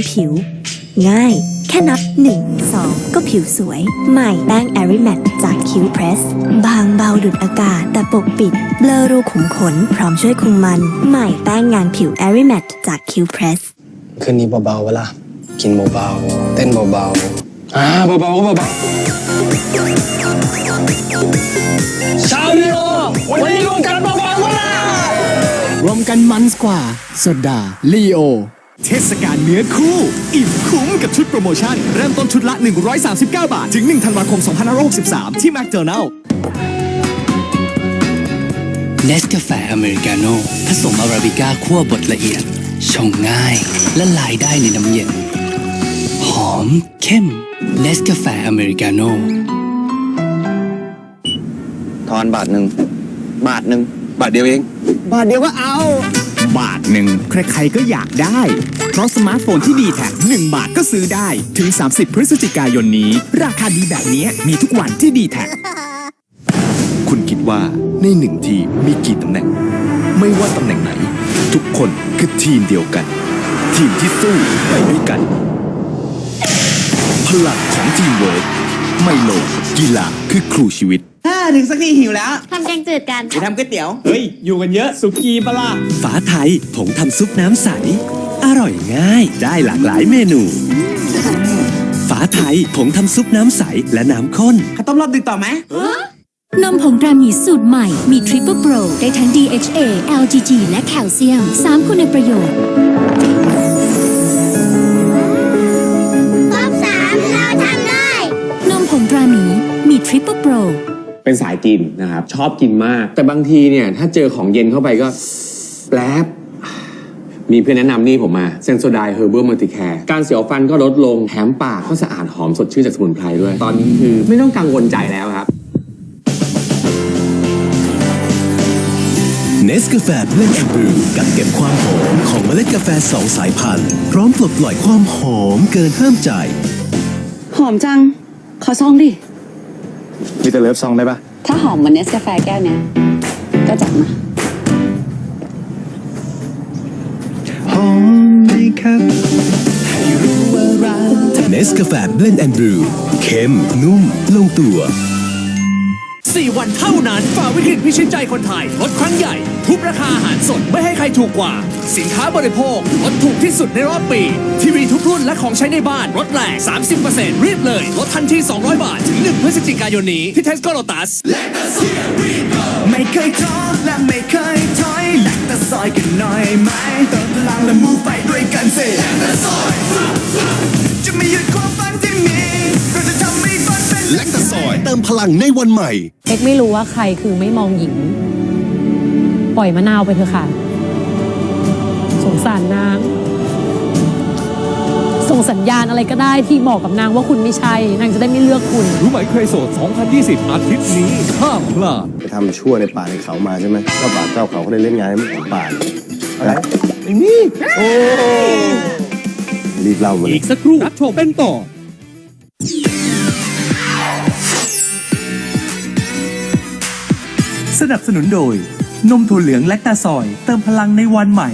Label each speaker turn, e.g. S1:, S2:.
S1: านผิว ง่าย แค่นับ 1 2 ก็ผิวสวย ใหม่แป้ง a r i m a t จาก Q Press บางเบาดุดอากาศแต่ปกปิด เบลอรูขุมขน พร้อมช่วยคุมมัน ใหม่แป้งงานผิว a r i m a t จาก Q Press
S2: คืนนี้เบาๆเวลากินเบาๆเต้นเบาๆอ่าเบาๆก็เบาๆชาวลีโอวันนี้รวมกันเบาๆเวลาร
S3: วมกันมันกว่าโซดาลีโอ เทศกาลเนื้อคู่ อิ่มคุ้มกับชุดโปรโมชั่น เริ่มต้นชุดละ 139 บาท ถึง 1 ธันวาคม 2563 ที่แมคโดนัล
S4: เนสกาแฟอเมริกาโน่ผสมอาราบิก้าคั่วบดละเอียด ชงง่ายและลายได้ในน้ำเย็น หอมเข้มเนสกาแฟอเมริกาโน่
S2: ทอนบาทหนึ่ง บาทหนึ่ง บาทเดียวเอง บาทเดียวก็เอา
S3: บาทหนึ่งใครๆก็อยากได้ เพราะสมาร์ทโฟนที่ดีแท็ก1บาทก็ซื้อได้ถึง 30 พฤศจิกายนนี้ ราคาดีแบบนี้มีทุกวันที่ดีแท็กคุณคิดว่าในหนึ่งทีมมีกี่ตำแหน่ง ไม่ว่าตำแหน่งไหน ทุกคนคือทีมเดียวกัน ทีมที่สู้ไปด้วยกัน พลังของทีมเวิร์กไมโลกีฬาคือครูชีวิต
S5: ถ้าถึงสักทีหิวแล้ว
S6: ทำแกงจืดกัน
S5: ไปทำก๋วยเตี๋ยว
S3: เฮ้ย อยู่กันเยอะ สุกี้ปะล่ะฝาไทยผงทำซุปน้ำใส อร่อยง่าย ได้หลากหลายเมนู ฝาไทยผงทำซุปน้ำใสและน้ำข้น
S5: ข้าวต้มรอบดึกต่อไหม
S6: นมผงตราหมีสูตรใหม่ มีทริปเปอร์โปรได้ทั้ง DHA LGG และแคลเซียม 3 คุณในประโยชน์
S7: ครบสามเราทำได้
S6: นมผงตราหมี มีทริปเปอร์โปร
S8: เป็นสายกินนะครับ ชอบกินมาก แต่บางทีเนี่ย ถ้าเจอของเย็นเข้าไปก็แป๊บมีเพื่อนแนะนำนี่ผมมาเซนโซไดเฮอร์เบอร์มัลติแคร์การเสียวฟันก็ลดลงแถมปากก็สะอาดหอมสดชื่นจากสมุนไพรด้วย ตอนนี้คือไม่ต้องกังวลใจแล้วครับ
S9: เนสกาแฟเบลนด์แอนด์บรูกักเก็บความหอมของเมล็ดกาแฟสองสายพันธุ์ พร้อมปลดปล่อยความหอมเกินห้ามใจ
S10: หอมจัง ขอซองดิ
S2: มีแต่เลิฟซองได้ปะ
S10: ถ้าหอมเหมือนเนสกาแฟแก้วเนี้ยก็จัดมา
S2: หอมไหมครับ
S9: เนสกาแฟเบลนด์แอนด์บรูเข้มนุ่ม ลงตัว
S3: 4 วันเท่านั้นฝ่าวิกฤตพิชิตใจคนไทยลดครั้งใหญ่ ทุบราคาอาหารสดไม่ให้ใครถูกกว่า สินค้าบริโภคลดถูกที่สุดในรอบปี ทีวีทุกรุ่นและของใช้ในบ้านลดแหลก30%รีบเลย ลดทันที200 บาท ถึง 1 พฤศจิกายนนี้ ที่เทสโกโลตัส
S5: ไม่เคยท้อและไม่เคยถอยแลกตะซอยกันหน่อยไหมเติมพลังและมูไปด้วยกันสิแลกตะซอยจะไม่หยุด
S9: ตาซอยเติมพลังในวันใหม่
S11: เอ็กไม่รู้ว่าใครคือไม่มองหญิง ปล่อยมะนาวไปเถอะค่ะ สงสารนาง ส่งสัญญาณอะไรก็ได้ที่บอกกับนางว่าคุณไม่ใช่ นางจะได้ไม่เลือกคุณ
S3: รู้ไหมเคยโสด 2020 อาทิตย์นี้ห้ามพลาด
S2: ไปทำชั่วในป่าในเขามาใช่ไหมเจ้าป่าเจ้าเขาเขาได้เล่นงานให้มันป่าอะไรไม่มีโอ้รีบเล่ามาเลย
S3: อีกสักครู่รับชมเป็นต่อ
S5: สนับสนุนโดย นมถั่วเหลืองและตาซอย เติมพลังในวันใหม่